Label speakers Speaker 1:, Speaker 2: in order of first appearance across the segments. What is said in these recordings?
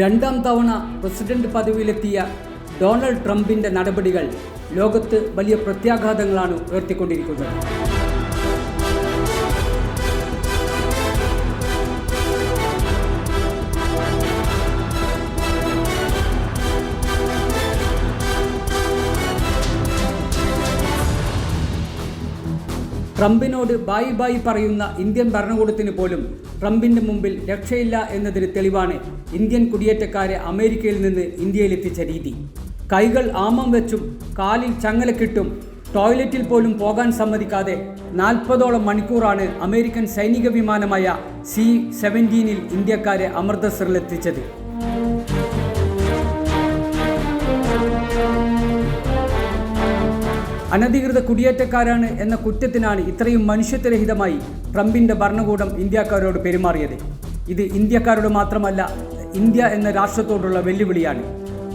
Speaker 1: രണ്ടാം തവണ president പദവിയിലെത്തിയ Donald ട്രംപിന്റെ നടപടികൾ ലോകത്ത് വലിയ പ്രത്യാഘാതങ്ങളാണ് ഉയർത്തിക്കൊണ്ടിരിക്കുന്നത്. ട്രംപിനോട് ബായ് ബായ് പറയുന്ന ഇന്ത്യൻ ഭരണകൂടത്തിന് പോലും ട്രംപിന്റെ മുമ്പിൽ രക്ഷയില്ല എന്നതിന് തെളിവാണ് ഇന്ത്യൻ കുടിയേറ്റക്കാരെ അമേരിക്കയിൽ നിന്ന് ഇന്ത്യയിലെത്തിച്ച രീതി. കൈകൾ ആമം വെച്ചും കാലിൽ ചങ്ങലക്കിട്ടും ടോയ്ലറ്റിൽ പോലും പോകാൻ സമ്മതിക്കാതെ നാൽപ്പതോളം മണിക്കൂറാണ് അമേരിക്കൻ സൈനിക വിമാനമായ സി സെവന്റീനിൽ ഇന്ത്യക്കാരെ അമൃതസറിലെത്തിച്ചത്. അനധികൃത കുടിയേറ്റക്കാരാണ് എന്ന കുറ്റത്തിനാണ് ഇത്രയും മനുഷ്യത്വരഹിതമായി ട്രംപിന്റെ ഭരണകൂടം ഇന്ത്യക്കാരോട് പെരുമാറിയത്. ഇത് ഇന്ത്യക്കാരോട് മാത്രമല്ല ഇന്ത്യ എന്ന രാഷ്ട്രത്തോടുള്ള വെല്ലുവിളിയാണ്.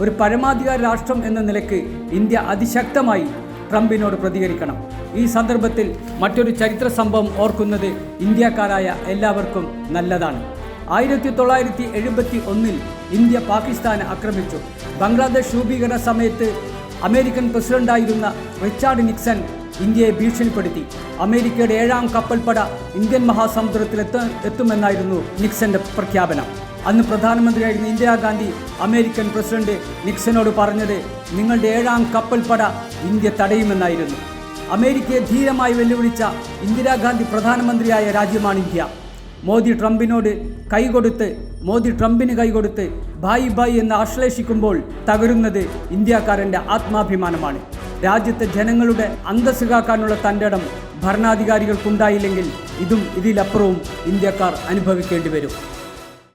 Speaker 1: ഒരു പരമാധികാര രാഷ്ട്രം എന്ന നിലയ്ക്ക് ഇന്ത്യ അതിശക്തമായി ട്രംപിനോട് പ്രതികരിക്കണം. ഈ സന്ദർഭത്തിൽ മറ്റൊരു ചരിത്ര സംഭവം ഓർക്കുന്നത് ഇന്ത്യക്കാരായ എല്ലാവർക്കും നല്ലതാണ്. ആയിരത്തി തൊള്ളായിരത്തി എഴുപത്തി ഒന്നിൽ ഇന്ത്യ പാകിസ്ഥാനെ ആക്രമിച്ചു. ബംഗ്ലാദേശ് രൂപീകരണ സമയത്ത് അമേരിക്കൻ പ്രസിഡന്റായിരുന്ന റിച്ചാർഡ് നിക്സൺ ഇന്ത്യയെ ഭീഷണിപ്പെടുത്തി. അമേരിക്കയുടെ ഏഴാം കപ്പൽപ്പട ഇന്ത്യൻ മഹാസമുദ്രത്തിൽ എത്ത എത്തുമെന്നായിരുന്നു നിക്സന്റെ പ്രഖ്യാപനം. അന്ന് പ്രധാനമന്ത്രിയായിരുന്ന ഇന്ദിരാഗാന്ധി അമേരിക്കൻ പ്രസിഡന്റ് നിക്സനോട് പറഞ്ഞത് നിങ്ങളുടെ ഏഴാം കപ്പൽപ്പട ഇന്ത്യ തടയുമെന്നായിരുന്നു. അമേരിക്കയെ ധീരമായി വെല്ലുവിളിച്ച ഇന്ദിരാഗാന്ധി പ്രധാനമന്ത്രിയായ രാജ്യമാണ് ഇന്ത്യ. മോദി ട്രംപിനോട് കൈകൊടുത്ത് മോദി ട്രംപിന് കൈകൊടുത്ത് ബായ് ബായ് എന്ന് ആശ്ലേഷിക്കുമ്പോൾ തകരുന്നത് ഇന്ത്യക്കാരന്റെ ആത്മാഭിമാനമാണ്. രാജ്യത്തെ ജനങ്ങളുടെ അന്തസ് കാക്കാനുള്ള തന്റെ ഇടം ഭരണാധികാരികൾക്കുണ്ടായില്ലെങ്കിൽ ഇതും ഇതിലപ്പുറവും ഇന്ത്യക്കാർ അനുഭവിക്കേണ്ടി വരും.